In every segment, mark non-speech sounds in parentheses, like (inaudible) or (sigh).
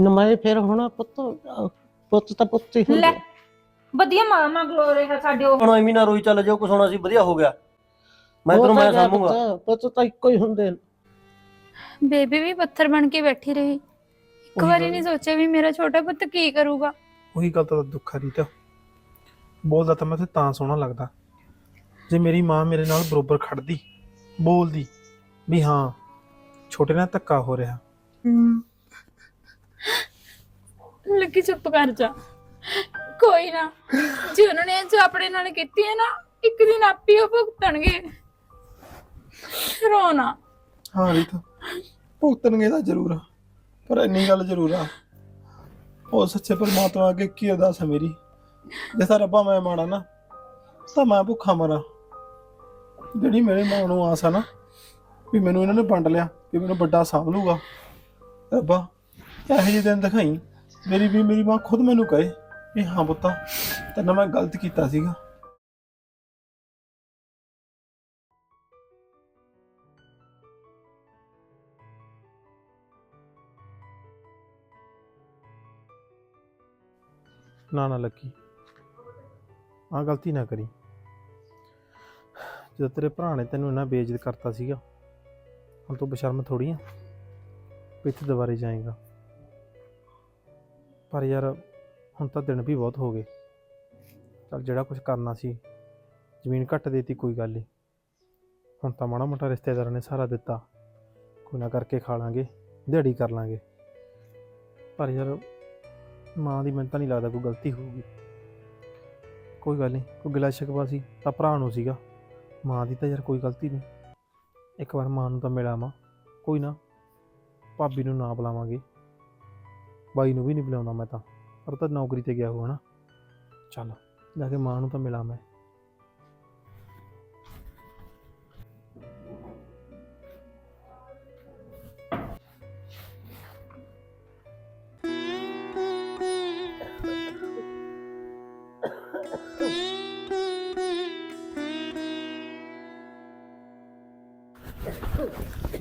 ਨਮਾਏ ਫਿਰ ਹੋਣਾ ਪੁੱਤ ਅਹ ਪੁੱਤ ਤਾਂ ਪੁੱਤ ਹੀ ਲੈ ਹੁੰਦਾ। ਵਧੀਆ ਮਾਮਾ ਗਲੋ ਰਿਹਾ ਸਾਡੇ ਉਹ। ਹੁਣ ਐਵੇਂ ਨਾ ਰੋਈ ਚੱਲ ਜੋ ਕੁਛ ਹੋਣਾ ਸੀ ਵਧੀਆ ਹੋ ਗਿਆ। ਮੈਂ ਹੋ ਤੈਨੂੰ ਤਾਂ ਮੈਂ ਸਾਂਭੂਗਾ। ਪੁੱਤ, ਪੁੱਤ ਤਾਂ ਇੱਕੋ ਹੀ ਹੁੰਦੇ। ਨੇ ਬੇਬੀ ਵੀ ਪੱਥਰ ਬਣ ਕੇ ਬੈਠੀ ਰਹੀ। ਇੱਕ ਉਹੀ ਵਾਰੀ ਗੱਲ- ਨਹੀਂ ਸੋਚਿਆ ਵੀ ਮੇਰਾ ਛੋਟਾ ਪੁੱਤ ਕੀ ਕਰੂਗਾ। ਉਹੀ ਗੱਲ ਤਾਂ ਦੁੱਖ ਆ ਰੀਤਾ। ਬੋਲਦਾ ਤਾਂ ਮੈਂ ਤੇ ਤਾਂ ਸੋਹਣਾ ਲੱਗਦਾ। ਜੇ ਮੇਰੀ ਮਾਂ ਮੇਰੇ ਨਾਲ ਬਰੋਬਰ ਖੜਦੀ ਬੋਲਦੀ ਵੀ ਹਾਂ ਛੋਟੇ ਨਾਲ ਧੱਕਾ ਹੋ ਰਿਹਾ। ਲੱਗੀ ਚੁੱਪ ਕਰ ਜਾ। ਕੋਈ ਨਾ, ਜੇ ਉਹਨਾਂ ਨੇ ਜੋ ਆਪਣੇ ਨਾਲ ਕੀਤੀ ਹੈ ਨਾ, ਇੱਕ ਦਿਨ ਆਪੇ ਉਹ ਭੁਗਤਣਗੇ। ਰੋਣਾ ਹਾਂ ਰੀਤਾ, ਭੁਗਤਣਗੇ ਤਾਂ ਜ਼ਰੂਰ, ਪਰ ਇੰਨੀ ਗੱਲ ਜ਼ਰੂਰ ਆ। ਉਹ ਸੱਚੇ ਪਰਮਾਤਮਾ ਅੱਗੇ ਕੀ ਅਰਦਾਸ ਹੈ ਮੇਰੀ? ਜੇ ਤਾਂ ਰੱਬਾ ਮੈਂ ਮਾੜਾ ਨਾ, ਤਾਂ ਮੈਂ ਭੁੱਖਾ ਮਰਾਂ। ਜਿਹੜੀ ਮੇਰੇ ਮਾਂ ਨੂੰ ਆਸ ਆ ਨਾ, ਵੀ ਮੈਨੂੰ ਇਹਨਾਂ ਨੇ ਵੰਡ ਲਿਆ, ਵੀ ਮੈਨੂੰ ਵੱਡਾ ਸਾਂਭ ਲੂਗਾ। ਰੱਬਾ, ਇਹੋ ਜਿਹੇ ਦਿਨ ਦਿਖਾਈ। ਮੇਰੀ ਵੀ ਮੇਰੀ ਮਾਂ ਖੁਦ ਮੈਨੂੰ ਕਹੇ ਵੀ ਹਾਂ ਪੁੱਤਾ ਤੈਨੂੰ ਮੈਂ ਗਲਤ ਕੀਤਾ ਸੀਗਾ। ਨਾ ਨਾ ਲੱਕੀ। ਆ ਗਲਤੀ ਨਾ ਕਰੀ। ਜਦੋਂ ਤੇਰੇ ਭਰਾ ਨੇ ਤੈਨੂੰ ਇੰਨਾ ਬੇਇੱਜ਼ਤ ਕਰਤਾ ਸੀਗਾ, ਹੁਣ ਤੂੰ ਬਸ਼ਰਮ ਥੋੜੀ ਆ, ਵੀ ਇੱਥੇ ਦੁਬਾਰੇ ਜਾਏਗਾ। ਪਰ ਯਾਰ ਹੁਣ ਤਾਂ ਦਿਨ ਵੀ ਬਹੁਤ ਹੋ ਗਏ। ਚਲ ਜਿਹੜਾ ਕੁਝ ਕਰਨਾ ਸੀ, ਜ਼ਮੀਨ ਘੱਟ ਦੇਤੀ ਕੋਈ ਗੱਲ ਨਹੀਂ ਹੁਣ ਤਾਂ ਮਾੜਾ ਮੋਟਾ ਰਿਸ਼ਤੇਦਾਰਾਂ ਨੇ ਸਾਰਾ ਦਿੱਤਾ। ਕੋਈ ਨਾ ਕਰਕੇ ਖਾ ਲਾਂਗੇ, ਦਿਹਾੜੀ ਕਰ ਲਾਂਗੇ। ਪਰ ਯਾਰ ਮਾਂ ਦੀ ਮੈਨੂੰ ਤਾਂ ਨਹੀਂ ਲੱਗਦਾ ਕੋਈ ਗਲਤੀ ਹੋਊਗੀ। ਕੋਈ ਗੱਲ ਨਹੀਂ ਕੋਈ ਗਿਲਾ ਸ਼ਿਕਵਾ ਸੀ, ਤਾਂ ਭਰਾ ਨੂੰ ਸੀਗਾ। ਮਾਂ ਦੀ ਤਾਂ ਯਾਰ ਕੋਈ ਗਲਤੀ ਨਹੀਂ ਇੱਕ ਵਾਰ ਮਾਂ ਨੂੰ ਤਾਂ ਮਿਲਾਵਾਂ। ਕੋਈ ਨਾ, ਭਾਬੀ ਨੂੰ ਨਾ ਬੁਲਾਵਾਂਗੇ। ਬਾਈ ਨੂੰ ਵੀ ਨਹੀਂ ਬੁਲਾਉਂਦਾ ਮੈਂ ਤਾਂ। ਪਰ ਤਾਂ ਨੌਕਰੀ ਤੇ ਗਿਆ ਹੋਇਆ ਨਾ ਚੱਲ। ਜਾ ਕੇ ਮਾਂ ਨੂੰ ਤਾਂ ਮਿਲਾਂ ਮੈਂ।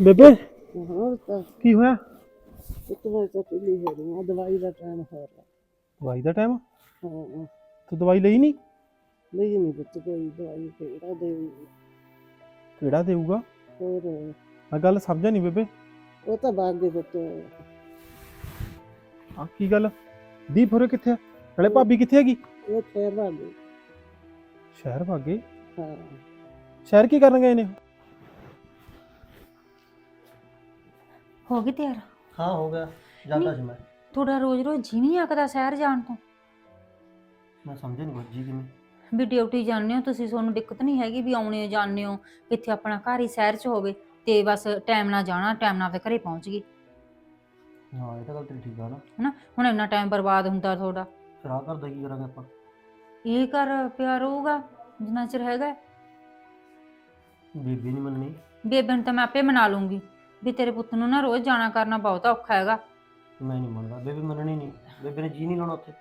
ਬੇਬੇ ਕੀ ਹੋਇਆ? ਇੱਕ ਵਾਰ ਤਾਂ ਢਿੱਲੀ ਹੋ ਰਹੀ ਆ ਦਵਾਈ ਦਾ ਟਾਈਮ ਹੋ ਰਿਹਾ। ਦਵਾਈ ਦਾ ਟਾਈਮ ਹਾਂ ਤੂੰ ਦਵਾਈ ਲਈ ਨਹੀਂ? ਲਈ ਨਹੀਂ ਪੁੱਤ ਕੋਈ ਦਵਾਈ ਕਿਹੜਾ ਦੇ ਕਿਹੜਾ ਦੇਊਗਾ? ਹੋਰ? ਮੈਂ ਗੱਲ ਸਮਝਿਆ ਨਹੀਂ ਬੇਬੇ। ਉਹ ਤਾਂ ਬਾਗ ਦੇ ਪੁੱਤ। ਆ ਕੀ ਗੱਲ? ਦੀਪ ਹੋਰੇ ਕਿੱਥੇ ਆ? ਨਾਲੇ ਭਾਬੀ ਕਿੱਥੇ ਹੈਗੀ? ਉਹ ਖੈਰ ਬਾਗੇ ਸ਼ਹਿਰ ਭਾਗੇ ਹਾਂ। ਸ਼ਹਿਰ ਕੀ ਕਰਨ ਗਏ ਨੇ? ਹੋ ਗਈ ਤਿਆਰ? ਹਾਂ ਹੋ ਗਿਆ। ਜਾਂਦਾ ਸੀ ਮੈਂ। ਥੋੜਾ ਰੋਜ਼ ਰੋਜ਼ ਜੀ ਨਹੀਂ ਆਕਦਾ ਸ਼ਹਿਰ ਜਾਣ ਤੋਂ? ਮੈਂ ਸਮਝਿਆ ਨਹੀਂ ਬੱਜੀ ਕਿਵੇਂ। ਵੀ ਡਿਊਟੀ ਜਾਂਦੇ ਹੋ ਤੁਸੀਂ ਤੁਹਾਨੂੰ ਦਿੱਕਤ ਨਹੀਂ ਹੈਗੀ ਵੀ ਆਉਣੇ ਹੋ ਜਾਂਦੇ ਹੋ ਕਿੱਥੇ ਆਪਣਾ ਘਰ ਹੀ ਸ਼ਹਿਰ 'ਚ ਹੋਵੇ ਤੇ ਬਸ ਟਾਈਮ ਨਾਲ ਜਾਣਾ ਟਾਈਮ ਨਾਲ ਤੇ ਘਰੇ ਪਹੁੰਚ ਗਈ। ਹਾਂ ਇਹ ਤਾਂ ਗੱਲ ਤੇਰੀ ਠੀਕ ਆ ਨਾ। ਹਨਾ? ਹੁਣ ਇੰਨਾ ਟਾਈਮ ਬਰਬਾਦ ਹੁੰਦਾ ਤੁਹਾਡਾ। ਫਿਰ ਆਹ ਕਰਦਾ ਕੀ ਕਰਾਂਗੇ ਆਪਾਂ? ਇਹ ਘਰ ਪਿਆਰ ਹੋਊਗਾ ਜਿੰਨਾ ਚਿਰ ਹੈਗਾ। ਬੀਬੀ ਨਹੀਂ ਮੰਨਣੀ। ਬੇਬੇ ਨੂੰ ਤਾਂ ਮੈਂ ਆਪੇ ਮਨਾ ਲੂੰਗੀ। ਵੀ ਤੇਰੇ ਪੁੱਤ ਨੂੰ ਨਾ ਰੋਜ਼ ਜਾਣਾ ਕਰਨਾ ਬਹੁਤ ਔਖਾ ਹੈਗਾ। ਮੈਂ ਨਹੀਂ ਮੰਨਦਾ ਬੇਬੀ ਮੰਨਣੀ ਨਹੀਂ। ਬੇਬੇ ਨੇ ਜੀ ਨਹੀਂ ਲਾਉਣਾ ਉੱਥੇ।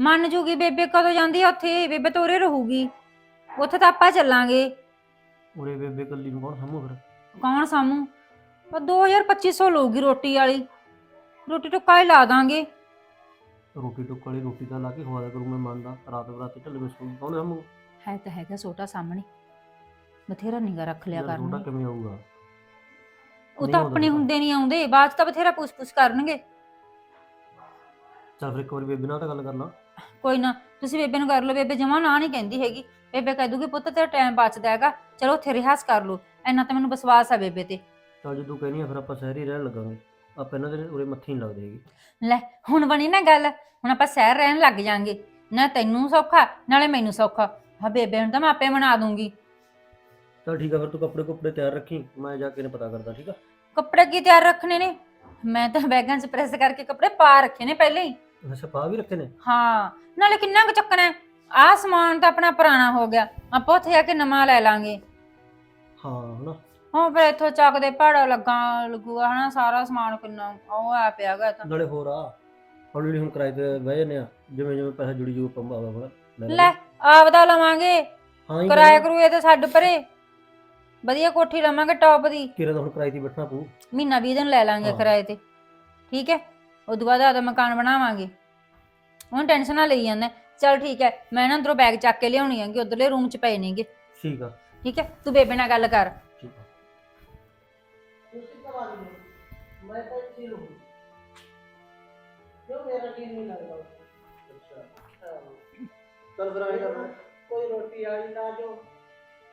ਮੰਨ ਜੂਗੀ ਬੇਬੇ ਕਦੋਂ ਜਾਂਦੀ ਆ ਉੱਥੇ? ਬੇਬੇ ਤਾਂ ਉਰੇ ਰਹੂਗੀ। ਉੱਥੇ ਤਾਂ ਆਪਾਂ ਚੱਲਾਂਗੇ। ਉਰੇ ਬੇਬੇ ਕੱਲੀ ਨੂੰ ਕੌਣ ਸਾਂਭੂ ਫਿਰ? ਕੌਣ ਸਾਮੂ ਉਹ 2250 ਲਊਗੀ ਰੋਟੀ ਵਾਲੀ। ਰੋਟੀ ਟੁੱਕਾ ਹੀ ਲਾ ਦਾਂਗੇ। ਰੋਟੀ ਟੁੱਕ ਵਾਲੀ ਰੋਟੀ ਤਾਂ ਲਾ ਕੇ ਖਵਾਇਆ ਕਰੂ ਮੈਂ ਮੰਨਦਾ। ਰਾਤ ਬਰਾਤੇ ਢੱਲੇ ਵਿੱਚ ਸੌਂ ਕੌਣ ਸਾਂਭੂ? ਹੈ ਤਾਂ ਹੈਗਾ ਛੋਟਾ ਸਾਹਮਣੇ। ਬਥੇਰਾ ਨਿਗਾ ਰੱਖ ਲਿਆ ਯਾਰ ਛੋਟਾ ਕਰਨਗੇ ਕਿਵੇਂ ਆਊਗਾ? ਉਹ ਤਾਂ ਆਪਣੇ। ਹੁੰਦੇ ਨਹੀਂ ਆਉਂਦੇ ਬਾਅਦ 'ਚ ਤਾਂ ਬਥੇਰਾ ਪੁੱਛ-ਪੁੱਛ ਕਰਨਗੇ। ਚੱਲ ਫਿਰ ਇੱਕ ਵਾਰੀ ਬੇਬੀ ਨਾਲ ਤਾਂ ਗੱਲ ਕਰ ਲਾ। ਕੋਈ ਨਾ ਤੁਸੀਂ ਬੇਬੇ ਨੂੰ ਕਰ ਲਓ ਬੇਬੇ ਜਮਾ ਨਾ ਨਹੀਂ ਕਹਿੰਦੀ ਹੈਗੀ। ਬੇਬੇ ਕਹਿ ਦੂਗੀ ਪੁੱਤ ਤੇਰਾ ਟਾਈਮ ਬਚਦਾ ਹੈਗਾ। ਚਲੋ ਉੱਥੇ ਰਿਹਾਸ ਕਰ ਲਓ। ਇੰਨਾ ਤਾਂ ਮੈਨੂੰ ਵਿਸ਼ਵਾਸ ਆ ਬੇਬੇ ਤੇ। ਚੱਲ ਜੇ ਤੂੰ ਕਹਿਨੀ ਆ ਫਿਰ ਆਪਾਂ ਸ਼ਹਿਰ ਹੀ ਰਹਿਣ ਲੱਗਾਂਗੇ ਆਪਾਂ ਇਹਨਾਂ ਦੇ ਉਰੇ ਮੱਥੇ ਨਹੀਂ ਲੱਗਦੇ ਹੈਗੇ। ਲੈ ਹੁਣ ਬਣੀ ਨਾ ਗੱਲ। ਹੁਣ ਆਪਾਂ ਸ਼ਹਿਰ ਰਹਿਣ ਲੱਗ ਜਾਾਂਗੇ। ਨਾ ਤੈਨੂੰ ਸੌਖਾ ਨਾਲੇ ਮੈਨੂੰ ਸੌਖਾ। ਹਾਂ ਬੇਬੇ ਨੂੰ ਤਾਂ ਮੈਂ ਆਪੇ ਬਣਾ ਦੂੰਗੀ। ਚੱਲ ਠੀਕ ਆ ਫਿਰ ਤੂੰ ਕੱਪੜੇ ਕੁੱਪੜੇ ਤਿਆਰ ਰੱਖੀ ਮੈਂ ਜਾ ਕੇ ਨੇ ਪਤਾ ਕਰਦਾ ਠੀਕ ਆ? ਕੱਪੜੇ ਕੀ ਤਿਆਰ ਰੱਖਣੇ ਨੇ? ਮੈਂ ਤਾਂ ਬੈਗਾਂ 'ਚ ਪ੍ਰੈਸ ਕਰਕੇ ਕੱਪੜੇ ਪਾ ਰੱਖੇ ਨੇ ਪਹਿਲੇ ਹੀ। ਅੱਛਾ ਪਾ ਵੀ ਰੱਖੇ ਨੇ? ਹਾਂ ਨਾਲੇ ਕਿੰਨਾ ਕੁ ਚੱਕਣਾ ਆਹ ਸਮਾਨ ਤਾਂ ਆਪਣਾ ਪੁਰਾਣਾ ਹੋ ਗਿਆ ਆਪਾਂ ਉੱਥੇ ਆ ਕੇ ਨਵਾਂ ਲੈ ਲਾਂਗੇ। ਹਾਂ ਹਨਾ? ਹੁਣ ਫਿਰ ਇੱਥੋਂ ਚੱਕਦੇ ਭਾੜਾ ਲੱਗਾ ਲੱਗੂਗਾ ਹਨਾ ਸਾਰਾ ਸਮਾਨ ਕਿੰਨਾ ਉਹ ਆ ਪਿਆਗਾ ਤਾਂ। ਨਾਲੇ ਹੋਰ ਆ ਹੌਲੀ ਹੌਲੀ ਹੁਣ ਕਿਰਾਏ ਤੇ ਬਹਿ ਜੰਨੇ ਆ ਜਿਵੇਂ ਜਿਵੇਂ ਪੈਸਾ ਜੁੜੀ ਜੂ ਪੰਬਾ ਵਾ ਲੈ ਆਪਦਾ ਲਵਾਂਗੇ। ਹਾਂ ਹੀ ਕਿਰਾਇਆ ਕਰੂਏ ਤੇ ਛੱਡ ਪਰੇ। ਵਧੀਆ ਕੋਠੀ ਲਵਾਂਗੇ ਟੌਪ ਦੀ। ਕਿਰਾ ਤਾਂ ਹੁਣ ਕਿਰਾਏ ਤੇ ਬੈਠਣਾ ਪਊ। ਮਹੀਨਾ 20 ਦਿਨ ਲੈ ਲਾਂਗੇ ਹਾਂ। ਕਿਰਾਏ ਤੇ। ਠੀਕ ਹੈ? ਉਦੋਂ ਬਾਅਦ ਆਦਾ ਮਕਾਨ ਬਣਾਵਾਂਗੇ। ਹੁਣ ਟੈਨਸ਼ਨ ਨਾ ਲਈ ਜਾਂਦਾ। ਚਲ ਠੀਕ ਹੈ ਮੈਂ ਨਾ ਅੰਦਰੋਂ ਬੈਗ ਚੱਕ ਕੇ ਲਿਆਉਣੀ ਆਂਗੀ ਉਧਰਲੇ ਰੂਮ 'ਚ ਪਏ ਨੇਗੇ। ਠੀਕ ਆ। ਠੀਕ ਹੈ? ਤੂੰ ਬੇਬੇ ਨਾਲ ਗੱਲ ਕਰ। ਠੀਕ ਆ। ਤੁਸੀਂ ਕਰਵਾ ਲਿਓ ਮੈਂ ਤਾਂ ਇੱਥੇ ਰਹੂੰ ਕਿਉਂ ਮੇਰਾ ਜੀ ਨਹੀਂ ਲੱਗਦਾ ਹਾਂ। ਚੱਲ ਫਿਰ ਆਏ ਕਰਨਾ ਕੋਈ ਰੋਟੀ ਆਈ ਲਾ ਜੋ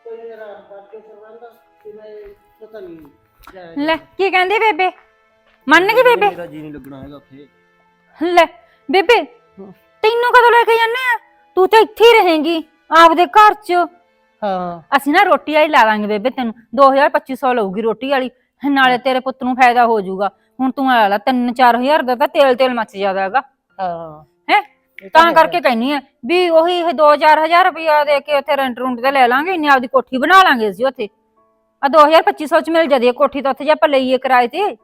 ਕੋਈ ਮੇਰਾ ਬਾਕੀ ਸਰਵੰਦਾ ਕਿ ਮੈਂ ਪਤਾ ਨਹੀਂ ਜਾਇਆ ਲੈ ਕੀ ਕਹਿੰਦੀ ਬੇਬੇ? ਮੰਨ ਗਈ ਬੇਬੇ? ਮੇਰਾ ਜੀ ਨਹੀਂ ਲੱਗਣਾ ਹੈਗਾ ਉੱਥੇ। ਲੈ ਬੇਬੇ ਤੈਨੂੰ ਕਦੋਂ ਲੈ ਕੇ ਜਾਂਦੇ ਆ? ਤੂੰ ਤਾਂ ਇੱਥੇ ਹੀ ਰਹੇਂਗੀ ਆਪਦੇ ਘਰ 'ਚ। ਹਾਂ। ਅਸੀਂ ਨਾ ਰੋਟੀ ਵਾਲੀ ਲਾ ਲਾਂਗੇ ਬੇਬੇ ਤੈਨੂੰ। 2250 ਲਊਗੀ ਰੋਟੀ ਵਾਲੀ। ਨਾਲੇ ਤੇਰੇ ਪੁੱਤ ਨੂੰ ਫਾਇਦਾ ਹੋ ਜਾਊਗਾ। ਹੁਣ ਤੂੰ ਲਾ ਲਾ 3-4000 ਦਾ ਤਾਂ ਤੇਲ ਤੇਲ ਮੱਚ ਜਾਂਦਾ ਹੈਗਾ। ਹਾਂ? ਤਾਂ। ਕਰਕੇ ਕਹਿੰਨੀ ਆ ਵੀ ਉਹੀ ਇਹ 2-4000 ਰੁਪਇਆ ਦੇ ਕੇ ਉੱਥੇ ਰੈਂਟ ਰੂੰਟ ਤੇ ਲੈ ਲਾਂਗੇ ਇੰਨੀ ਆਪਦੀ ਕੋਠੀ ਬਣਾ ਲਾਂਗੇ ਅਸੀਂ ਉੱਥੇ। ਆ 2250 ਚ ਮਿਲ ਜਾਂਦੀ ਹੈ ਕੋਠੀ ਤਾਂ ਉੱਥੇ ਜੇ ਆਪਾਂ ਲਈਏ ਕਿਰਾਏ ਤੇ।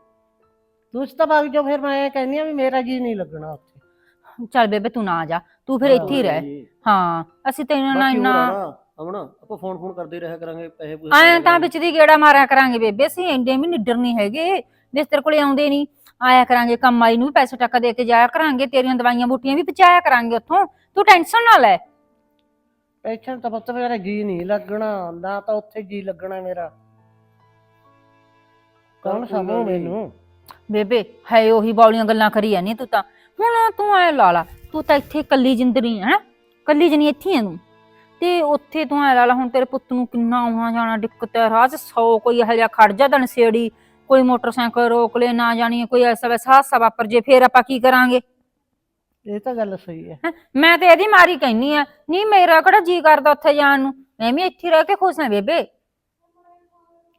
ਤੁਸੀਂ ਤਾਂ ਬਾਗ ਜੋ ਫਿਰ ਮੈਂ ਕਹਿੰਦੀ ਆ ਵੀ ਮੇਰਾ ਜੀ ਨਹੀਂ ਲੱਗਣਾ ਉੱਥੇ। ਚੱਲ ਬੇਬੇ ਤੂੰ ਨਾ ਜਾ ਤੂੰ ਫਿਰ ਇੱਥੇ ਹੀ ਰਹਿ। ਹਾਂ ਅਸੀਂ ਤੈਨੂੰ ਨਾ ਇੰਨਾ ਅਮਣਾ ਆਪਾਂ ਫੋਨ ਫੋਨ ਕਰਦੇ ਰਿਹਾ ਕਰਾਂਗੇ ਪੈਸੇ ਪੂਸੇ ਆਇਆ ਤਾਂ। ਵਿੱਚ ਦੀ ਗੇੜਾ ਮਾਰਿਆ ਕਰਾਂਗੇ ਬੇਬੇ ਅਸੀਂ ਇੰਨੇ ਵੀ ਨਿੱਡਰ ਨਹੀਂ ਹੈਗੇ ਅਸੀਂ ਤੇਰੇ ਕੋਲੇ ਆਉਂਦੇ ਨਹੀਂ ਆਇਆ ਕਰਾਂਗੇ ਕੰਮ ਆਈ ਨੂੰ ਵੀ ਪੈਸੇ ਟੱਕਾ ਦੇ ਕੇ ਜਾਇਆ ਕਰਾਂਗੇ ਤੇਰੀਆਂ ਦਵਾਈਆਂ ਬੂਟੀਆਂ ਵੀ ਪਹੁੰਚਾਇਆ ਕਰਾਂਗੇ ਉੱਥੋਂ। ਤੂੰ ਟੈਨਸ਼ਨ ਨਾ ਲੈ। ਪੈਸ਼ਨ ਤਾਂ ਪੁੱਤ ਮੇਰਾ ਜੀ ਨਹੀਂ ਲੱਗਣਾ ਨਾ ਤਾਂ ਉੱਥੇ ਜੀ ਲੱਗਣਾ ਮੇਰਾ। ਕੌਣ ਸਮਝੂ। ਮੈਨੂੰ? ਬੇਬੇ ਹੈ ਉਹੀ ਬੌਲੀਆਂ ਗੱਲਾਂ ਕਰੀ ਜਾਂਦੀ ਤੂੰ ਤਾਂ। ਹੁਣ ਤੂੰ ਐ ਲਾ ਲਾ ਤੂੰ ਤਾਂ ਇੱਥੇ ਕੱਲੀ ਜਿੰਦਰੀ ਹੈ? ਕੱਲੀ ਜਣੀ ਇੱਥੇ ਹੈ ਤੂੰ। ਤੇ ਉੱਥੇ ਤੂੰ ਐ ਲਾ ਲਾ ਹੁਣ ਤੇਰੇ ਪੁੱਤ ਨੂੰ ਕਿੰਨਾ ਆਉਣਾ ਜਾਣਾ ਦਿੱਕਤ ਹੈ 'ਚ 100 ਕੋਈ ਇਹੋ ਜਿਹਾ ਖੜ ਜਾ ਨਸ਼ੇੜੀ ਕੋਈ ਮੋਟਰਸਾਈਕਲ ਰੋਕ ਲੈ ਨਾ ਜਾਣੀ ਕੋਈ ਐਸਾ ਵੈਸਾ ਹਾਦਸਾ ਵਾਪਰ ਜੇ ਫੇਰ ਆਪਾਂ ਕੀ ਕਰਾਂਗੇ? ਇਹ ਤਾਂ ਗੱਲ ਸਹੀ ਹੈ। ਹੈਂ? ਮੈਂ ਤੇ ਇਹਦੀ ਮਾਰੀ ਕਹਿਨੀ ਆ ਨਹੀਂ ਮੇਰਾ ਕਿਹੜਾ ਜੀ ਕਰਦਾ ਉੱਥੇ ਜਾਣ ਨੂੰ? ਮੈਂ ਵੀ ਇੱਥੇ ਰਹਿ ਕੇ ਖੁਸ਼ ਹਾਂ ਬੇਬੇ।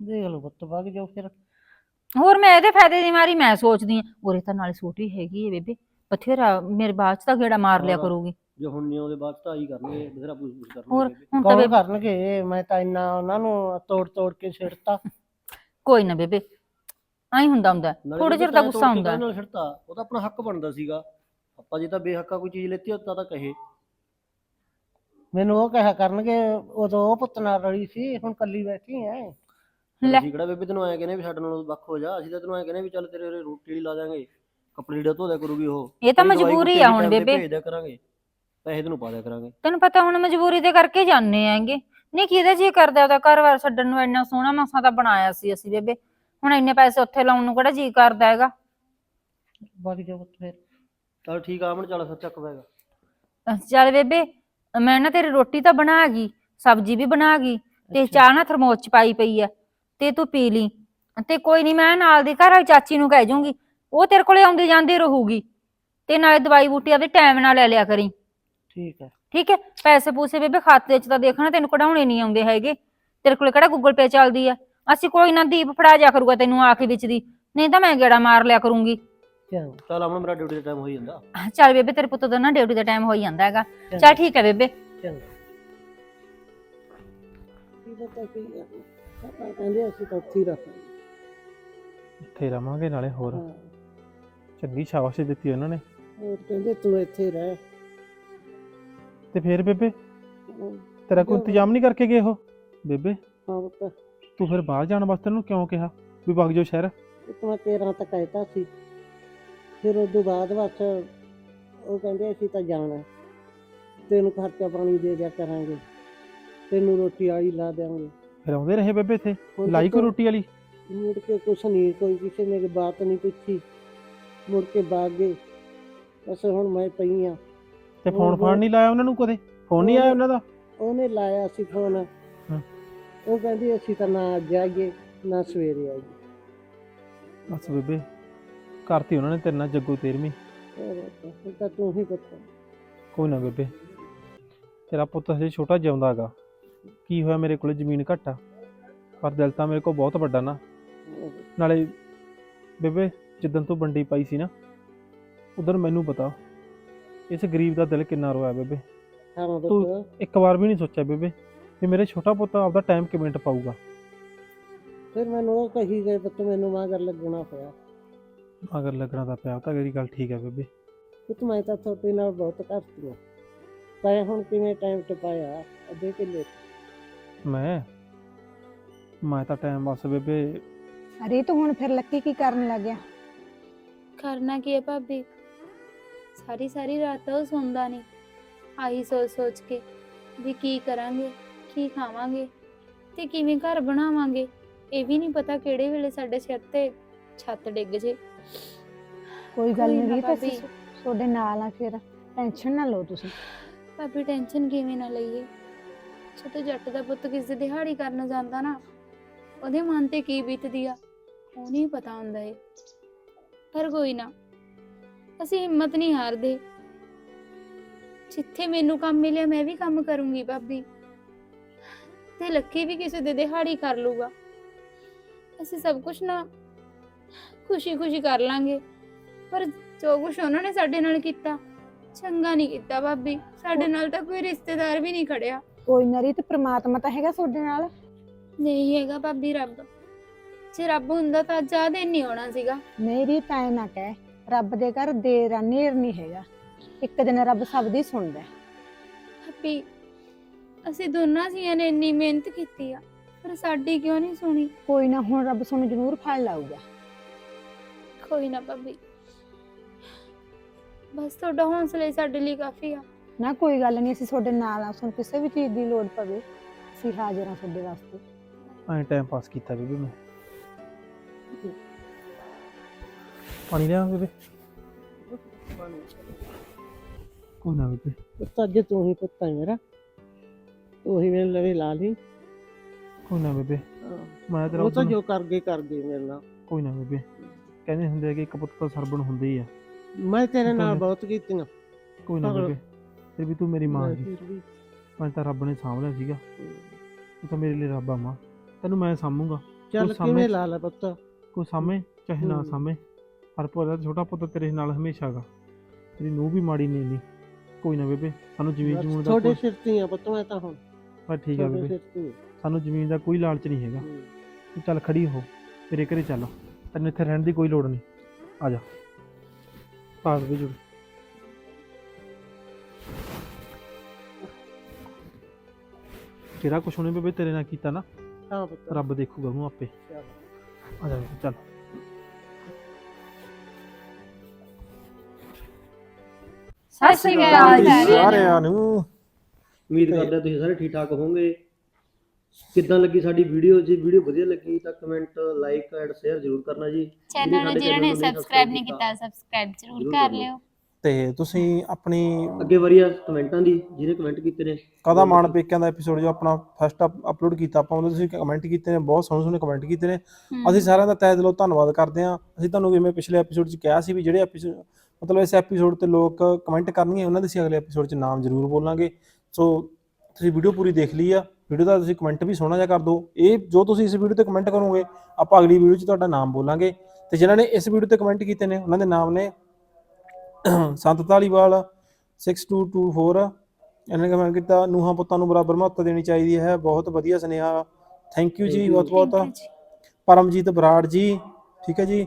ਦੇਖ ਲਓ ਪੁੱਤ ਬਾਗ ਜੋ ਫਿਰ। ਹੋਰ ਮੈਂ ਇਹਦੇ ਫਾਇਦੇ ਦੀ ਮਾਰੀ ਮੈਂ ਸੋਚਦੀ ਆ ਉਰੇ ਤਾਂ ਨਾਲੇ ਛੋਟੀ ਹੈਗੀ ਹੈ ਬੇਬੇ ਬਥੇਰਾ ਮੇਰੇ ਬਾਅਦ ਚ ਤਾਂ ਗੇੜਾ ਮਾਰ ਲਿਆ ਹੋਰ। ਕਰੂਗੀ। ਜੇ ਹੁਣ ਨਹੀਂ ਆਉਂਦੇ ਬਾਅਦ ਤਾਂ ਆਈ ਕਰਨਗੇ ਬਥੇਰਾ ਪੁੱਛ ਪੁੱਛ ਕਰਨਗੇ ਹੋਰ। ਹੁਣ ਤਾਂ ਕੌਣ ਬੇਬੇ ਕਰਨਗੇ? ਮੈਂ ਤਾਂ ਇੰਨਾ ਉਹਨਾਂ ਨੂੰ ਤੋੜ ਤੋੜ ਕੇ ਛਿੜਤਾ। ਕੋਈ ਨਾ ਬੇਬੇ ਆਈ ਹੁੰਦਾ ਹੁੰਦਾ ਨਾਲੇ ਥੋੜੇ ਚਿਰ ਦਾ ਤੈਂ ਗੁੱਸਾ ਹੁੰਦਾ। ਨਾਲ ਛਿੜਤਾ ਉਹ ਤਾਂ ਆਪਣਾ ਹੱਕ ਬਣਦਾ ਸੀਗਾ। ਆਪਾਂ ਜੇ ਤਾਂ ਬੇਹੱਕਾ ਕੋਈ ਚੀਜ਼ ਲੈਤੀ ਹੁੰਦਾ ਤਾਂ ਕਹੇ। ਮੈਨੂੰ ਉਹ ਕਿਹਾ ਕਰਨਗੇ ਉਦੋਂ ਉਹ ਪੁੱਤ ਨਾਲ ਰਲੀ ਸੀ ਹੁਣ ਕੱਲੀ ਬੈਠੀ ਐ। ਲੈ। ਅਸੀਂ ਕਿਹੜਾ ਬੇਬੇ ਤੈਨੂੰ ਐਂ ਕਹਿੰਦੇ ਵੀ ਸਾਡੇ ਨਾਲ ਵੱਖ ਹੋ ਜਾ ਅਸੀਂ ਤਾਂ ਤੈਨੂੰ ਐਂ ਕਹਿੰਦੇ ਵੀ ਚੱਲ ਤੇਰੇ ਉਰੇ ਰੋਟੀ ਲਈ ਲਾ ਦਾਂਗੇ ਕੱਪੜੇ ਲੀੜਾ ਧੋ ਦਿਆ ਕਰੂਗੀ ਉਹ। ਇਹ ਤਾਂ ਤੇਰੀ ਦਵਾਈ ਮਜਬੂਰੀ ਬੂਟੀ ਆ ਵੀ ਹੁਣ time ਤੇ ਬੇਬੇ। ਭੇਜ ਦਿਆ ਕਰਾਂਗੇ ਪੈਸੇ ਤੈਨੂੰ ਪਾ ਦਿਆ ਕਰਾਂਗੇ। ਤੈਨੂੰ ਪਤਾ ਹੁਣ ਮਜਬੂਰੀ ਦੇ ਕਰਕੇ ਜਾਂਦੇ ਆਂਗੇ ਨਹੀਂ ਕਿਹਦੇ ਜੀ ਕਰਦਾ ਉਹਦਾ ਘਰ-ਬਾਰ ਛੱਡਣ ਨੂੰ ਇੰਨਾ ਸੋਹਣਾ ਮਸਾਂ ਤਾਂ ਬਣਾਇਆ ਸੀ ਅਸੀਂ ਬੇਬੇ। ਹੁਣ ਇੰਨੇ ਪੈਸੇ ਉੱਥੇ ਲਾਉਣ ਨੂੰ ਕਿਹੜਾ ਜੀ ਕਰਦਾ ਹੈਗਾ? ਬਾਕੀ ਜੋ ਪੁੱਤ ਫਿਰ। ਚੱਲ ਠੀਕ ਆ ਅਮਨ ਚੱਲ ਫਿਰ ਚੱਕ ਪੈਗਾ ਅਹ ਚੱਲ ਬੇਬੇ ਮੈਂ ਨਾ ਤੇਰੀ ਰੋਟੀ ਤਾਂ ਬਣਾ ਗਈ ਸਬਜ਼ੀ ਵੀ ਬਣਾ ਗਈ ਤੇ ਚਾਹ ਨਾ ਥਰਮੋਸ ਚ ਪਾਈ ਪਈ ਆ ਤੇ ਤੂੰ ਪੀ ਲਈ। ਤੇ ਕੋਈ ਨਹੀਂ ਮੈਂ ਨਾਲ ਦੀ ਘਰ ਵਾਲੀ ਚਾਚੀ ਨੂੰ ਕਹਿ ਜੂੰਗੀ ਉਹ ਤੇਰੇ ਕੋਲੇ ਆਉਂਦੀ ਜਾਂਦੀ ਰਹੂਗੀ ਤੇ ਨਾਲੇ ਦਵਾਈ ਬੂਟੀ ਦੇ ਟਾਈਮ ਨਾਲ ਲੈ ਲਿਆ ਕਰੀ। ਠੀਕ ਹੈ। ਠੀਕ ਹੈ? ਪੈਸੇ ਪੂਸੇ ਬੇਬੇ ਖਾਤੇ 'ਚ ਤਾਂ ਦੇਖਣਾ ਤੈਨੂੰ ਕਢਾਉਣੇ ਨਹੀਂ ਆਉਂਦੇ ਹੈਗੇ। ਤੇਰੇ ਕੋਲੇ ਕਿਹੜਾ ਗੂਗਲ ਪੇ ਚੱਲਦੀ ਆ? ਅਸੀਂ ਕੋਈ ਨਾ ਦੀਪ ਫੜਾ ਜਾ ਕਰੂਗਾ ਤੈਨੂੰ ਆ ਕੇ ਵਿੱਚ ਦੀ। ਨਹੀਂ ਤਾਂ ਮੈਂ ਗੇੜਾ ਮਾਰ ਲਿਆ ਕਰੂੰਗੀ। ਚੱਲ ਅਮਨ ਮੇਰਾ ਡਿਊਟੀ ਦਾ ਟਾਈਮ ਹੋਈ ਜਾਂਦਾ। ਚੱਲ ਬੇਬੇ ਤੇਰੇ ਪੁੱਤ ਦਾ ਨਾ ਡਿਊਟੀ ਦਾ ਟਾਈਮ ਹੋਈ ਜਾਂਦਾ ਹੈਗਾ। ਚੱਲ ਠੀਕ ਹੈ ਬੇਬੇ। ਚੰਗਾ। ਕੀ ਪਤਾ ਕੀ ਹੈ ਆਪਾਂ ਕਹਿੰਦੇ ਅਸੀਂ ਤਾਂ ਉੱਥੇ ਹੀ ਰੱਖਾਂਗੇ ਇੱਥੇ ਰਵਾਂਗੇ ਨਾਲੇ ਹੋਰ। ਹਾਂ। ਚੰਗੀ ਸ਼ਾਬਾਸ਼ ਦਿੱਤੀ ਉਹਨਾਂ ਨੇ। ਉਹ ਕਹਿੰਦੇ ਤੂੰ ਇੱਥੇ ਰਹਿ। ਤੇ ਫੇਰ ਬੇਬੇ ਤੇਰਾ ਕੋਈ ਇੰਤਜ਼ਾਮ ਨਹੀਂ ਕਰਕੇ ਗਏ ਉਹ? ਬੇਬੇ? ਹਾਂ ਪੁੱਤ। ਤੂੰ ਫਿਰ ਬਾਹਰ ਜਾਣ ਵਾਸਤੇ ਉਹਨੂੰ ਕਿਉਂ ਕਿਹਾ? ਵੀ ਵਗ ਜਾਓ ਸ਼ਹਿਰ। ਇਤਨਾ 13 ਤੱਕ ਆਇਤਾ ਸੀ। ਫਿਰ ਉਸ ਤੋਂ ਬਾਅਦ ਬਸ ਉਹ ਕਹਿੰਦੇ ਅਸੀਂ ਤਾਂ ਜਾਣਾ ਤੈਨੂੰ ਖਰਚਾ ਪਾਣੀ ਦੇ ਦਿਆ ਕਰਾਂਗੇ। ਤੈਨੂੰ ਰੋਟੀ ਆਈ ਲਾ ਦੇਵਾਂਗੇ ਫਿਰ ਆਉਂਦੇ ਰਹੇ ਬੇਬੇ ਇੱਥੇ? ਹੁਣ ਲਾਈ ਤਾਂ ਰੋਟੀ ਵਾਲੀ ਮੁੜ ਕੇ ਕੁਛ ਨਹੀਂ ਕੋਈ ਕਿਸੇ ਨੇ ਬਾਤ ਨਹੀਂ ਪੁੱਛੀ। ਮੁੜ ਕੇ ਬਾਗ ਗਏ। ਬਸ ਹੁਣ ਮੈਂ ਪਈ ਆ ਤੇ ਫੋਨ ਫਾਨ ਨਹੀਂ ਲਾਇਆ ਉਹਨਾਂ ਨੂੰ ਕਦੇ? ਫੋਨ ਨਹੀਂ ਆਇਆ ਉਹਨਾਂ ਦਾ? ਉਹਨੇ ਲਾਇਆ ਸੀ ਫੋਨ। ਉਹ ਕਹਿੰਦੀ ਅਸੀਂ ਤਾਂ ਨਾ ਅੱਜ ਜਾਈਏ ਨਾ ਸਵੇਰੇ ਆਈਏ। ਬਸ ਬੇਬੇ ਕਰਤੀ ਉਹਨਾਂ ਨੇ ਤੇਰੇ ਨਾਲ ਜੱਗੂ ਤੇਰਵੀਂ ਹੋਰ ਹੁਣ ਤਾਂ ਤੂੰ ਹੀ ਪੁੱਤ। ਕੋਈ ਨਾ ਬੇਬੇ ਤੇਰਾ ਪੁੱਤ ਹਜੇ ਛੋਟਾ ਜਿਉਂਦਾ ਹੈਗਾ। ਕੀ ਹੋਇਆ ਮੇਰੇ ਕੋਲ ਜ਼ਮੀਨ ਘੱਟ ਆ? ਪਰ ਦਿਲ ਤਾਂ ਮੇਰੇ ਕੋਲ ਬਹੁਤ ਵੱਡਾ ਨਾ। ਨਾਲੇ ਬੇਬੇ ਜਿੱਦਣ ਤੂੰ ਬੰਡੀ ਪਾਈ ਸੀ ਨਾ ਉਧਰ ਮੈਨੂੰ ਪਤਾ ਇਸ ਗਰੀਬ ਦਾ ਦਿਲ ਕਿੰਨਾ ਰੋਇਆ ਬੇਬੇ। ਹਾਂ ਤੂੰ- ਪੁੱਤ ਇੱਕ ਵਾਰ ਵੀ ਨਹੀਂ ਸੋਚਿਆ ਬੇਬੇ ਕਿ ਮੇਰੇ ਛੋਟਾ ਪੁੱਤ ਆਪਦਾ ਟਾਈਮ ਕਿਵੇਂ ਟਪਾਊਗਾ? ਫਿਰ ਮੈਨੂੰ ਉਹ ਕਹੀ ਗਏ ਪੁੱਤ ਮੈਨੂੰ ਮਾਗਰ ਲੱਗਣਾ ਪਿਆ। ਅਗਰ ਲੱਗਣਾ ਤਾਂ ਪਿਆ ਤਾਂ ਤੇਰੀ ਗੱਲ ਠੀਕ ਹੈ ਬੇਬੇ। ਪੁੱਤ ਮੈਂ ਤਾਂ ਤੁਹਾਡੇ ਨਾਲ ਬਹੁਤ ਕਰਤੀ ਆ ਤੈਂ ਹੁਣ ਕਿਵੇਂ ਟਾਈਮ ਟਪਾਇਆ? ਅੱਧੇ ਕਿੱਲੇ ਮੈਂ? ਮੈਂ ਤਾਂ ਟਾਈਮ ਬਸ ਬੇਬੇ। ਅਰੇ ਤੂੰ ਹੁਣ ਫਿਰ ਲੱਕੀ ਕੀ ਕਰਨ ਲੱਗਿਆ ਕਰਨਾ ਕੀ ਹੈ ਭਾਬੀ? ਸਾਰੀ ਸਾਰੀ ਰਾਤ ਤਾਂ ਉਹ ਸੌਂਦਾ ਨਹੀਂ। ਆਹੀ ਸੋਚ ਸੋਚ ਕੇ ਵੀ ਕੀ ਕਰਾਂਗੇ? ਕੀ ਖਾਵਾਂਗੇ ਤੇ ਕਿਵੇਂ ਘਰ ਬਣਾਵਾਂਗੇ? ਇਹ ਵੀ ਨਹੀਂ ਪਤਾ ਕਿਹੜੇ ਵੇਲੇ ਸਾਡੇ ਸਿਰ ਤੇ ਛੱਤ ਡਿੱਗ ਜੇ। ਕੋਈ ਗੱਲ ਨਹੀਂ ਅਸੀਂ ਭਾਬੀ। ਤੁਹਾਡੇ ਨਾਲ ਆ ਫਿਰ। ਟੈਨਸ਼ਨ ਨਾ ਲਓ ਤੁਸੀਂ। ਭਾਬੀ ਟੈਨਸ਼ਨ ਕਿਵੇਂ ਨਾ ਲਈਏ? ਛੋਟੇ ਜੱਟ ਦਾ ਪੁੱਤ ਕਿਸੇ ਦੀ ਦਿਹਾੜੀ ਕਰਨ ਜਾਂਦਾ ਨਾ ਉਹਦੇ ਮਨ ਤੇ ਕੀ ਬੀਤਦੀ ਆ ਉਹ ਨਹੀਂ ਪਤਾ ਹੁੰਦਾ ਏ ਪਰ ਕੋਈ ਨਾ ਅਸੀਂ ਹਿੰਮਤ ਨਹੀਂ ਹਾਰਦੇ। ਜਿੱਥੇ ਮੈਨੂੰ ਕੰਮ ਮਿਲਿਆ ਮੈਂ ਵੀ ਕੰਮ ਕਰੂੰਗੀ ਭਾਬੀ। ਤੇ ਲੱਕੀ ਵੀ ਕਿਸੇ ਦੇ ਦਿਹਾੜੀ ਕਰ ਲੂਗਾ। ਅਸੀਂ ਸਭ ਕੁਝ ਨਾ ਖੁਸ਼ੀ ਖੁਸ਼ੀ ਕਰ ਲਾਂਗੇ। ਪਰ ਜੋ ਕੁਝ ਉਹਨਾਂ ਨੇ ਸਾਡੇ ਨਾਲ ਕੀਤਾ ਚੰਗਾ ਨਹੀਂ ਕੀਤਾ ਭਾਬੀ। ਸਾਡੇ ਨਾਲ ਤਾਂ ਕੋਈ ਰਿਸ਼ਤੇਦਾਰ ਵੀ ਨਹੀਂ ਖੜਿਆ। ਕੋਈ ਨਾ ਰੀਤ ਪ੍ਰਮਾਤਮਾ ਤਾਂ ਹੈਗਾ ਤੁਹਾਡੇ ਨਾਲ। ਨਹੀਂ ਹੈਗਾ ਭਾਬੀ ਰੱਬ। ਜੇ ਰੱਬ ਹੁੰਦਾ ਤਾਂ ਅੱਜ ਦਿਨ ਨਹੀਂ ਆਉਣਾ ਸੀਗਾ। ਮੇਰੀ ਤਾਂ ਨਾ ਕਹਿ। ਰੱਬ ਦੇ ਘਰ ਦੇਰ ਆ ਨੇਰ ਨਹੀਂ ਹੈਗਾ। ਇੱਕ ਦਿਨ ਰੱਬ ਸਭ ਦੀ ਸੁਣਦਾ। ਹੈ। ਭਾਬੀ ਅਸੀਂ ਦੋਨਾਂ ਜੀਆਂ ਨੇ ਇੰਨੀ ਮਿਹਨਤ ਕੀਤੀ ਆ ਪਰ ਸਾਡੀ ਕਿਉਂ ਨਹੀਂ ਸੁਣੀ? ਕੋਈ ਨਾ ਹੁਣ ਰੱਬ ਤੁਹਾਨੂੰ ਜ਼ਰੂਰ ਫਲ ਲਾਊਗਾ। ਕੋਈ ਨਾ ਭਾਬੀ। ਬਸ ਤੁਹਾਡਾ ਹੌਸਲਾ ਹੀ ਸਾਡੇ ਲਈ ਕਾਫੀ ਆ। ਨਾ ਕੋਈ ਗੱਲ ਨਹੀਂ ਅਸੀਂ ਤੁਹਾਡੇ ਨਾਲ ਆ ਤੁਹਾਨੂੰ ਕਿਸੇ ਵੀ ਚੀਜ਼ ਦੀ ਲੋੜ ਪਵੇ ਅਸੀਂ ਹਾਜ਼ਰ ਹਾਂ ਤੁਹਾਡੇ ਵਾਸਤੇ। ਐਂ ਟਾਈਮ ਪਾਸ ਕੀਤਾ ਬੀਬੀ ਮੈਂ। ਪਾਣੀ ਲਿਆ ਬੀਬੀ। ਕੋਈ ਨਾ ਬੀਬੀ। ਪੁੱਤ ਅੱਜ ਤੂੰ ਹੀ ਪੁੱਤ ਹੈ ਮੇਰਾ। ਤੂੰ ਹੀ ਮੇਰੇ ਲਵੇ ਲਾ ਲਈ। ਕੋਈ ਨਾ ਬੀਬੀ। ਮੈਂ ਤੇਰਾ ਉਹ ਤਾਂ ਉੱਦਣ- ਜੋ ਕਰ ਗਏ ਕਰ ਗਏ ਮੇਰੇ ਨਾਲ। ਕੋਈ ਨਾ ਬੀਬੀ। ਕਹਿੰਦੇ ਹੁੰਦੇ ਆ ਕਿ ਇੱਕ ਪੁੱਤ ਤਾਂ ਸਰਬਣ ਹੁੰਦੇ ਹੀ ਆ। ਮੈਂ ਤੇਰੇ ਨਾਲ ਤੁਹਾਨੂੰ- ਬਹੁਤ ਕੀਤੀਆਂ। ਕੋਈ ਨਾ ਬੀਬੀ। ਫਿਰ ਵੀ ਤੂੰ ਮੇਰੀ ਮਾਂ ਮੈਂ ਸੀ। ਫਿਰ ਵੀ- ਮੈਂ ਤਾਂ ਰੱਬ ਨੇ ਸਾਂਭ ਲਿਆ ਸੀਗਾ। ਤੂੰ ਤਾਂ ਮੇਰੇ ਲਈ ਰੱਬ ਆ ਮਾਂ। ਤੈਨੂੰ ਮੈਂ ਸਾਂਭੂਗਾ। ਚੱਲ ਕਿਵੇਂ ਲਾ ਲੈ ਪੁੱਤ? ਕੋਈ ਸਾਹਮਣੇ ਚਾਹੇ ਨਾ ਹੂੰ। ਸਾਹਮਣੇ ਪਰ ਭੋਲਾ ਛੋਟਾ ਪੁੱਤ ਤੇਰੇ ਨਾਲ ਹਮੇਸ਼ਾ ਗਾ ਤੇਰੀ ਨੂੰ ਵੀ ਮਾੜੀ ਨਹੀਂ ਨਹੀਂ ਕੋਈ ਨਾ ਬੇਬੇ। ਸਾਨੂੰ ਜ਼ਮੀਨ ਜਮੂਨ ਦਾ ਤੁਹਾਡੇ ਕੋਈ ਸਿਰ ਤੇ ਹੀ ਆ ਪੁੱਤ ਮੈਂ ਤਾਂ ਹੁਣ। ਬਸ ਠੀਕ ਆ ਬੇਬੇ। ਸਾਨੂੰ ਜ਼ਮੀਨ ਦਾ ਕੋਈ ਲਾਲਚ ਨਹੀਂ ਹੈਗਾ। ਤੂੰ ਚੱਲ ਖੜੀ ਹੋ ਤੇਰੇ ਘਰੇ ਚੱਲ। ਤੈਨੂੰ ਇੱਥੇ ਰਹਿਣ ਦੀ ਕੋਈ ਲੋੜ ਨਹੀਂ। ਆ ਜਾ। ਪਾਸ ਵੀ ਜੁੜ ਜਿਹੜਾ ਕੁਛ ਉਹਨੇ ਬੇਬੇ ਤੇਰੇ ਨਾਲ ਕੀਤਾ ਨਾ। ਹਾਂ ਪੁੱਤ। ਰੱਬ ਦੇਖੂਗਾ ਉਹਨੂੰ ਆਪੇ। ਆ ਜਾ ਚੱਲ। ਸਤਿ ਸ਼੍ਰੀ ਅਕਾਲ ਜੀ। ਸਾਰਿਆਂ ਨੂੰ। ਉਮੀਦ ਕਰਦੇ ਹਾਂ ਤੁਸੀਂ ਸਾਰੇ ਠੀਕ ਠਾਕ ਹੋਵੋਗੇ। ਕਿੱਦਾਂ ਲੱਗੀ ਸਾਡੀ ਵੀਡੀਓ? ਜੇ ਵੀਡੀਓ ਵਧੀਆ ਲੱਗੀ ਤਾਂ ਕਮੈਂਟ ਲਾਈਕ ਐਂਡ ਸ਼ੇਅਰ ਜ਼ਰੂਰ ਕਰਨਾ ਜੀ। ਚੈਨਲ ਨੂੰ ਜਿਹਨਾਂ ਨੇ ਸਬਸਕ੍ਰਾਈਬ ਨਹੀਂ ਕੀਤਾ ਸਬਸਕ੍ਰਾਈਬ ਜ਼ਰੂਰ ਕਰ ਲਿਓ। ਤੇ ਤੁਸੀਂ ਆਪਣੀ ਅੱਗੇ ਵਾਰੀ ਆ ਕਮੈਂਟਾਂ ਦੀ ਜਿਹਨੇ ਕਮੈਂਟ ਕੀਤੇ ਨੇ। ਕਦਾ ਮਾਣ ਪੇਕਿਆਂ ਦਾ ਐਪੀਸੋਡ ਜੋ ਆਪਣਾ ਫਸਟ ਅਪਲੋਡ ਕੀਤਾ ਆਪਾਂ ਉਹਦੇ ਤੁਸੀਂ ਕਮੈਂਟ ਕੀਤੇ ਨੇ ਬਹੁਤ ਸੋਹਣੇ ਸੋਹਣੇ ਕਮੈਂਟ ਕੀਤੇ ਨੇ। ਅਸੀਂ ਸਾਰਿਆਂ ਦਾ ਤਹਿ ਦਿਲੋਂ ਧੰਨਵਾਦ ਕਰਦੇ ਹਾਂ। ਅਸੀਂ ਤੁਹਾਨੂੰ ਜਿਵੇਂ ਪਿਛਲੇ ਐਪੀਸੋਡ 'ਚ ਕਿਹਾ ਸੀ ਵੀ ਜਿਹੜੇ ਐਪੀਸੋਡ ਮਤਲਬ ਇਸ ਐਪੀਸੋਡ ਤੇ ਲੋਕ ਕਮੈਂਟ ਕਰਨਗੇ ਉਹਨਾਂ ਦੇ ਅਸੀਂ ਅਗਲੇ ਐਪੀਸੋਡ 'ਚ ਨਾਮ ਜ਼ਰੂਰ ਬੋਲਾਂਗੇ। ਸੋ ਤੁਸੀਂ ਵੀਡੀਓ ਪੂਰੀ ਦੇਖ ਲਈ ਆ। ਵੀਡੀਓ ਦਾ ਤੁਸੀਂ ਕਮੈਂਟ ਵੀ ਸੋਹਣਾ ਜਿਹਾ ਕਰ ਦਿਓ। ਇਹ ਜੋ ਤੁਸੀਂ ਇਸ ਵੀਡੀਓ ਤੇ ਕਮੈਂਟ ਕਰੋਗੇ ਆਪਾਂ ਅਗਲੀ ਵੀਡੀਓ 'ਚ ਤੁਹਾਡਾ ਨਾਮ ਬੋਲਾਂਗੇ। ਤੇ ਜਿਨ੍ਹਾਂ ਨੇ ਇਸ ਵੀਡੀਓ ਤੇ ਕਮੈਂਟ ਕੀਤੇ ਨੇ ਉਹਨਾਂ ਦੇ ਨਾਮ ਨੇ (clears throat) ਸੰਤ ਧਾਲੀਵਾਲ 6224 ਇਹਨਾਂ ਨੇ ਕਮੈਂਟ ਕੀਤਾ ਨੂਹਾਂ ਪੁੱਤਾਂ ਨੂੰ ਬਰਾਬਰ ਮਹੱਤਵ ਦੇਣੀ ਚਾਹੀਦੀ ਹੈ। ਬਹੁਤ ਵਧੀਆ ਸੁਨੇਹਾ। ਥੈਂਕ ਯੂ ਜੀ. ਬਹੁਤ ਬਹੁਤ। ਪਰਮਜੀਤ ਬਰਾੜ ਜੀ ਠੀਕ ਹੈ ਜੀ।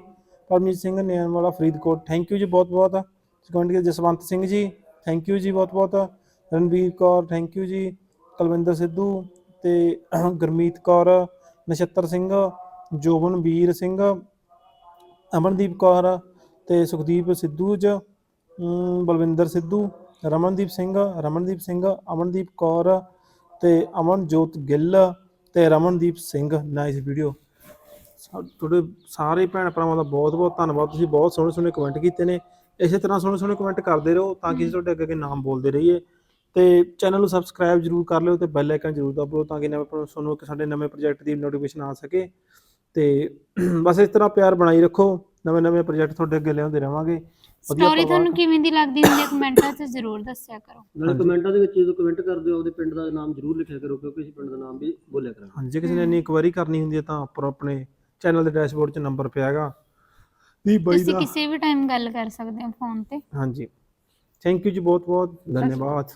ਪਰਮਜੀਤ ਸਿੰਘ ਨਿਆਣ ਵਾਲਾ ਫਰੀਦਕੋਟ। ਥੈਂਕ ਯੂ ਜੀ ਬਹੁਤ ਬਹੁਤ। ਕਮੈਂਟ ਕੀਤਾ ਜਸਵੰਤ ਸਿੰਘ ਜੀ ਥੈਂਕ ਯੂ ਜੀ ਬਹੁਤ ਬਹੁਤ। ਰਣਵੀਰ ਕੌਰ ਥੈਂਕ ਯੂ ਜੀ ਕੁਲਵਿੰਦਰ ਸਿੱਧੂ ਤੇ (clears throat) ਗੁਰਮੀਤ ਕੌਰ ਨਛੱਤਰ ਸਿੰਘ ਜੋਬਨਵੀਰ ਸਿੰਘ ਅਮਨਦੀਪ ਕੌਰ ਤੇ ਸੁਖਦੀਪ ਸਿੱਧੂ ਜ ਬਲਵਿੰਦਰ ਸਿੱਧੂ ਰਮਨਦੀਪ ਸਿੰਘ ਰਮਨਦੀਪ ਸਿੰਘ ਅਮਨਦੀਪ ਕੌਰ ਤੇ ਅਮਨਜੋਤ ਗਿੱਲ ਤੇ ਰਮਨਦੀਪ ਸਿੰਘ। ਨਾਈਸ ਵੀਡੀਓ ਤੁਹਾਡੇ ਸਾਰੇ ਭੈਣ ਭਰਾਵਾਂ ਦਾ ਬਹੁਤ ਬਹੁਤ ਧੰਨਵਾਦ। ਤੁਸੀਂ ਬਹੁਤ ਸੋਹਣੇ ਸੋਹਣੇ ਕਮੈਂਟ ਕੀਤੇ ਨੇ। ਇਸੇ ਤਰ੍ਹਾਂ ਸੋਹਣੇ ਸੋਹਣੇ ਕਮੈਂਟ ਕਰਦੇ ਰਹੋ ਤਾਂ ਕਿ ਤੁਹਾਡੇ ਅੱਗੇ ਅੱਗੇ ਨਾਮ ਬੋਲਦੇ ਰਹੀਏ। ਤੇ ਚੈਨਲ ਨੂੰ ਸਬਸਕ੍ਰਾਈਬ ਜਰੂਰ ਕਰ ਲਿਓ ਤੇ ਬੈਲ ਆਈਕਨ ਜਰੂਰ ਦਬਾਓ ਤਾਂ ਕਿ ਨਵੇਂ ਤੁਹਾਨੂੰ ਇੱਕ ਸਾਡੇ ਨਵੇਂ ਪ੍ਰੋਜੈਕਟ ਦੀ ਨੋਟੀਫਿਕੇਸ਼ਨ ਆ ਸਕੇ। ਤੇ (clears throat) ਬਸ ਇਸ ਤਰ੍ਹਾਂ ਪਿਆਰ ਬਣਾਈ ਰੱਖੋ ਨਵੇਂ ਨਵੇਂ ਪ੍ਰੋਜੈਕਟ ਤੁਹਾਡੇ ਅੱਗੇ ਲਿਆਉਂਦੇ ਰਵਾਂਗੇ। ਸਟੋਰੀ ਤੁਹਾਨੂੰ ਕਿਵੇਂ ਦੀ ਲੱਗਦੀ ਹੁੰਦੀ ਹੈ ਕਮੈਂਟਾਂ 'ਚ ਜ਼ਰੂਰ ਦੱਸਿਆ ਕਰੋ। ਨਾਲੇ। ਕਮੈਂਟਾਂ ਦੇ ਵਿੱਚ ਜਦੋਂ ਕਮੈਂਟ ਕਰਦੇ ਹੋ ਉਹਦੇ ਪਿੰਡ ਦਾ ਨਾਮ ਜ਼ਰੂਰ ਲਿਖਿਆ ਕਰੋ ਕਿਉਂਕਿ ਅਸੀਂ ਪਿੰਡ ਦਾ ਨਾਮ ਵੀ ਬੋਲਿਆ ਕਰਾਂਗੇ। ਹਾਂਜੀ ਜੇ ਕਿਸੇ ਨੇ ਇੰਨੀ ਇਨਕੁਆਇਰੀ ਕਰਨੀ ਹੁੰਦੀ ਹੈ ਤਾਂ ਉੱਪਰ ਆਪਣੇ ਚੈਨਲ ਦੇ ਡੈਸ਼ਬੋਰਡ 'ਚ ਨੰਬਰ ਪਿਆ ਹੈਗਾ। ਵੀ ਬਾਈ ਤੁਸੀਂ ਦਾ ਕਿਸੇ ਵੀ ਟਾਈਮ ਗੱਲ ਕਰ ਸਕਦੇ ਹੋ ਫੋਨ ਤੇ। ਹਾਂਜੀ। ਥੈਂਕ ਯੂ ਜੀ ਬਹੁਤ ਬਹੁਤ ਧੰਨਵਾਦ।